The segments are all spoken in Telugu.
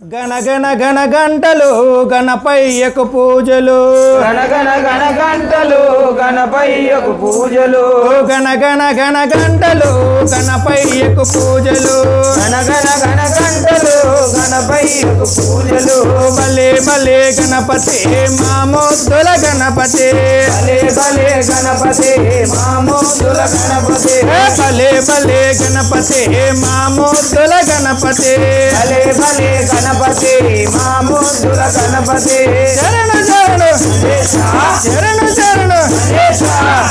గణ గణ గణ గంటలు గణపయ్యకు పూజలు. గణగణ గణ గంటలు గణపయ్యకు పూజలు. గణ గణ గణ గంటలు గణపయ్యకు పూజలు. గణగణ గణ గంటలు గణపయ్యకు పూజలు. బలే బలే గణపతి మామోద్దుల గణపతి. భలే భలే గణపతి మామూదుల గణపతి. బలే బలే గణపతి మామోద్దుల గణపతి. భలే భలే గణపతి మామూదుల గణపతి. శరణు శరణు. శరణు శరణు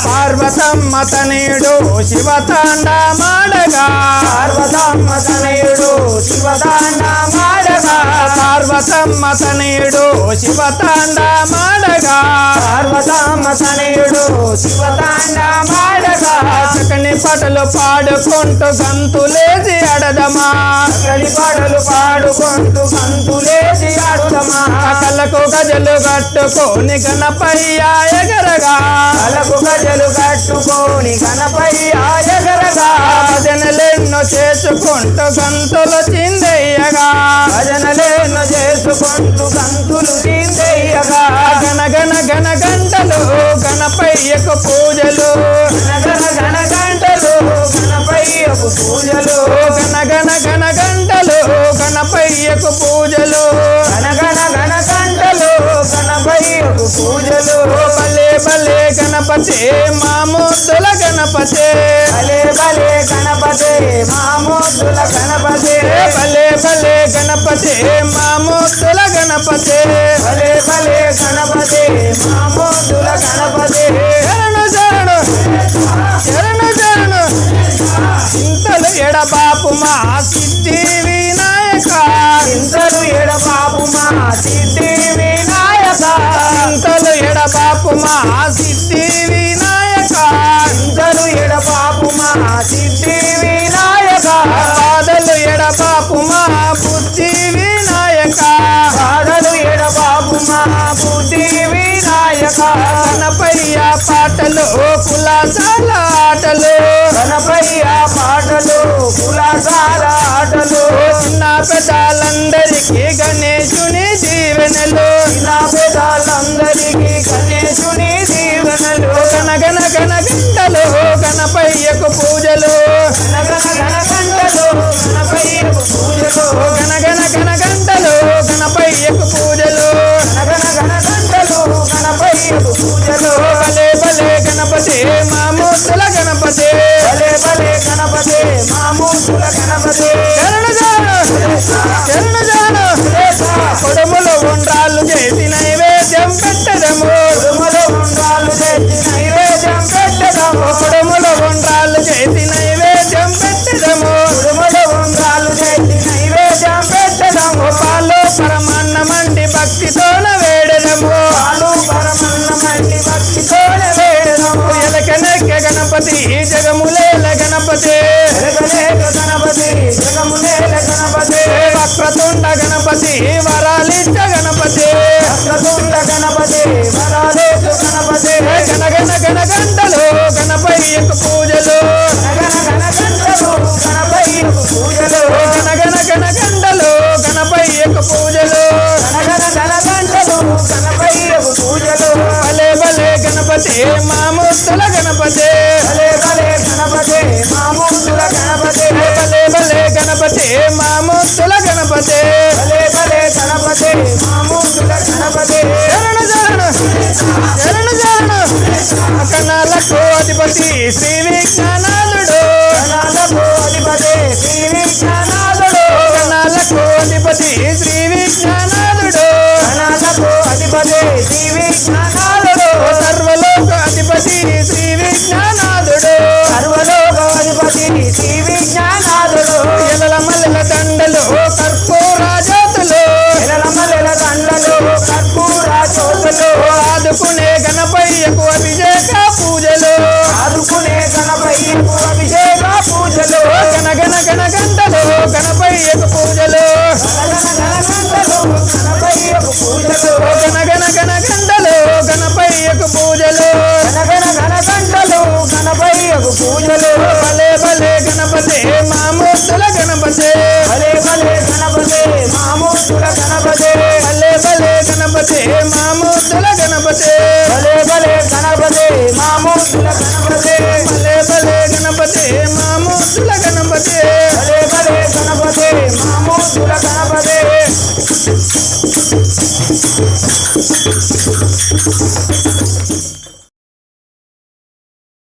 పార్వతమ్మ తనయుడు శివతాండ మాడగా. పార్వతమ్మ తనయుడు మాడగా పార్వతమ్మ తనయుడు శివతాండ మాడగా. పార్వతమ్మ తనయుడు శివదాండ మాడగా. చక్కని పాటలు పాడుకుంటూ గంతులేసి అడదమా కలి పాటలు పాడుకుంటూ గంతులేసి ఆడుదమా. కళ్ళకు గజలు కట్టుకొని గణపయ్య ఎగరగా. కలకు గజలు కట్టుకొని గణపయ్య భజనలెన్నో చేసుకుంటూ సంతులు చిందయ్యగా భజనలేను చేసుకుంటూ గంతులు చిందయ్యగా గణ గణ గణ గంటలు గణపయ్యకు పూజలు. గణ గణ గంటలు గణపయ్యకు పూజలు. గణ గణ గణ గంటలు గణపయ్యకు పూజలు. గణ గణ గణ గంటలు గణపయ్యకు పూజలు. భలే భలే గణపతి మామూతుల గణపతి. భలే గణపతి మామూదుల గణపతి. భలే భలే గణపతి మామూతుల గణపతి. భలే భలే గణపతి మామూదుల వినాయక గణపయ్య పాటలు కులాసాల ఆటలు. గణపతి. జగములేల గణపతి. గణపతి జగములేల గణపతి వక్రతుండ గణపతి. గణపతి. మామూర్తుల గణపతి? భలే భలే గణపతి. మామూసుల గణపతి. భలే భలే గణపతి. మామూర్తుల గణపతి? భలే భలే గణపతి. మామూసుల గణపతి. శరణు శరణు. శరణు శరణు. కణాలకు అధిపతి శ్రీ విజ్ఞానాథుడు ఆదుకునే గణపయ్యకు అభిషేక పూజలు. ఆదుకునే గణపతే మామూల ముద్దుల గణపతే భలే భలే గణపతే మామూల ముద్దుల గణపతే భలే భలే గణపతే మామూల ముద్దుల గణపతే భలే భలే గణపతే మామూల ముద్దుల గణపతే